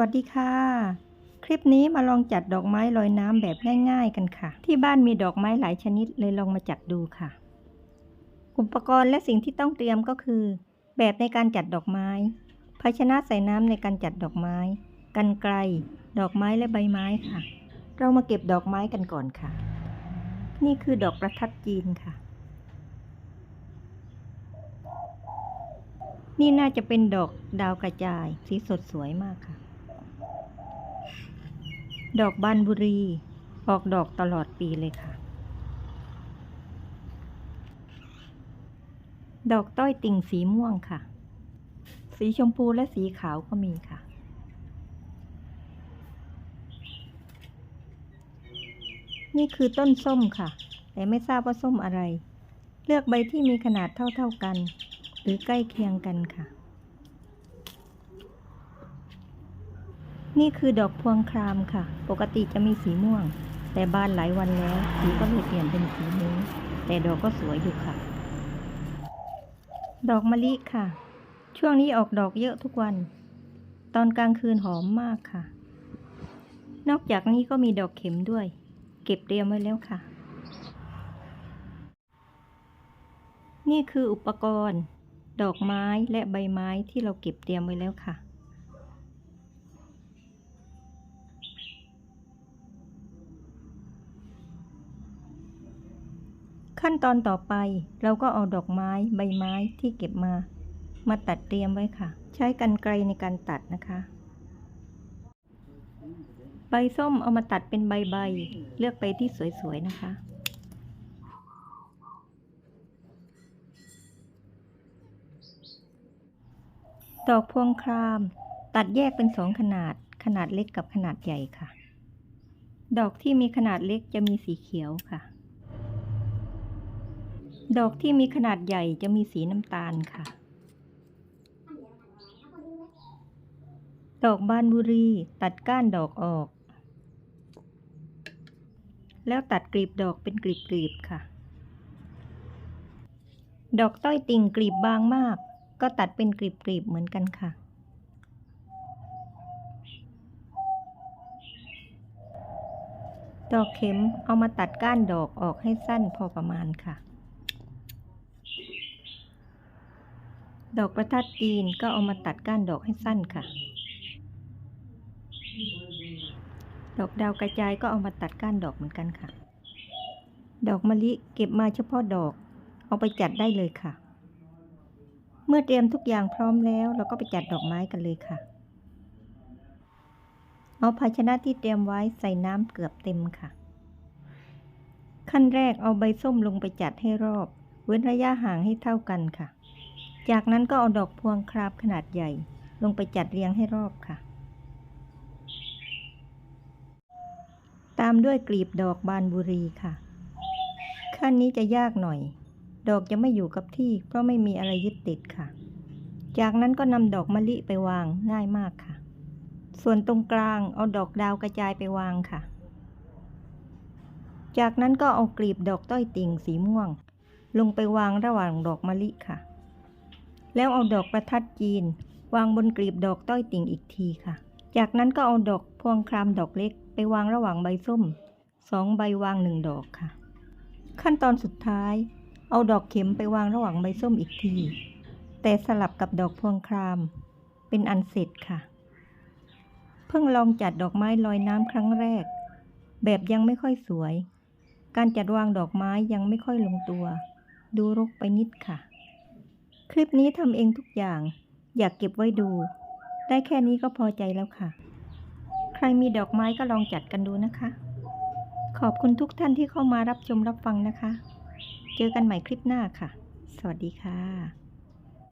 วัสดีค่ะ คลิปนี้มาลองจัดดอกไม้ลอยน้ำแบบง่าย ๆ กันค่ะ ที่บ้านมีดอกไม้หลายชนิดเลยลองมาจัดดูค่ะ อุปกรณ์และสิ่งที่ต้องเตรียมก็คือ แบบในการจัดดอกไม้ ภาชนะใส่น้ำในการจัดดอกไม้ กันไกล ดอกไม้และใบไม้ค่ะ เรามาเก็บดอกไม้กันก่อนค่ะ นี่คือดอกประทัดจีนค่ะ นี่น่าจะเป็นดอกดาวกระจาย สีสดสวยมากค่ะ ดอกบานบุรี ออกดอกตลอดปีเลยค่ะ ดอกต้อยติ่งสีม่วงค่ะ สีชมพูและสีขาวก็มีค่ะ นี่คือต้นส้มค่ะ แต่ไม่ทราบว่าส้มอะไร เลือกใบที่มีขนาดเท่าๆกัน หรือใกล้เคียงกันค่ะ นี่คือดอกพวงครามค่ะ ปกติจะมีสีม่วง แต่บานหลายวันแล้ว สีก็เลยเปลี่ยนเป็นสีนี้ แต่ดอกก็สวยอยู่ค่ะ ดอกมะลิค่ะ ช่วงนี้ออกดอกเยอะทุกวัน ตอนกลางคืนหอมมากค่ะ นอกจากนี้ก็มีดอกเข็มด้วย เก็บเตรียมไว้แล้วค่ะ นี่คืออุปกรณ์ ดอกไม้และใบไม้ที่เราเก็บเตรียมไว้แล้วค่ะ ขั้นตอนต่อไปเราก็เอาดอกไม้ใบไม้ที่เก็บมา มาตัดเตรียมไว้ค่ะ ใช้กรรไกรในการตัดนะคะ ใบส้มเอามาตัดเป็นใบๆเลือกไปที่สวยๆนะคะดอกพวงคราม ตัดแยกเป็นสองขนาด ขนาดเล็กกับขนาดใหญ่ค่ะ ดอกที่มีขนาดเล็กจะมีสีเขียวค่ะ ดอกที่มีขนาดใหญ่จะมีสีน้ำตาลค่ะ ดอกบานบุรีตัดก้านดอกออก แล้วตัดกลีบดอกเป็นกลีบๆค่ะ ดอกต้อยติ่งกลีบบางมาก ก็ตัดเป็นกลีบๆเหมือนกันค่ะ ดอกเข็มเอามาตัดก้านดอกออกให้สั้นพอประมาณค่ะ ดอกประทัดจีนก็เอามาตัดก้านดอกให้สั้นค่ะ ดอกดาวกระจายก็เอามาตัดก้านดอกเหมือนกันค่ะ ดอกมะลิเก็บมาเฉพาะดอก เอาไปจัดได้เลยค่ะ เมื่อเตรียมทุกอย่างพร้อมแล้วเราก็ไปจัดดอกไม้กันเลยค่ะ เอาภาชนะที่เตรียมไว้ใส่น้ำเกือบเต็มค่ะ ขั้นแรกเอาใบส้มลงไปจัดให้รอบ เว้นระยะห่างให้เท่ากันค่ะ จากนั้นก็เอาดอกพวงคราบขนาดใหญ่ ลงไปจัดเรียงให้รอบค่ะ ตามด้วยกลีบดอกบานบุรีค่ะ ขั้นนี้จะยากหน่อย ดอกจะไม่อยู่กับที่ เพราะไม่มีอะไรยึดติดค่ะ จากนั้นก็นำดอกมะลิไปวางง่ายมากค่ะ ส่วนตรงกลางเอาดอกดาวกระจายไปวางค่ะ จากนั้นก็เอากลีบดอกต้อยติ่งสีม่วง ลงไปวางระหว่างดอกมะลิค่ะ แล้วเอาดอกประทัดจีน วางบนกลีบดอกต้อยติ่งอีกทีค่ะ จากนั้นก็เอาดอกพวงครามดอกเล็ก ไปวางระหว่างใบส้มสองใบวางหนึ่งดอกค่ะ ขั้นตอนสุดท้าย เอาดอกเข็มไปวางระหว่างใบส้มอีกที แต่สลับกับดอกพวงคราม เป็นอันเสร็จค่ะ เพิ่งลองจัดดอกไม้ลอยน้ำครั้งแรก แบบยังไม่ค่อยสวย การจัดวางดอกไม้ยังไม่ค่อยลงตัว ดูรกไปนิดค่ะ คลิปนี้ทำเองทุกอย่าง อยากเก็บไว้ดู ได้แค่นี้ก็พอใจแล้วค่ะ ใครมีดอกไม้ก็ลองจัดกันดูนะคะ ขอบคุณทุกท่านที่เข้ามารับชมรับฟังนะคะ เจอกันใหม่คลิปหน้าค่ะ สวัสดีค่ะ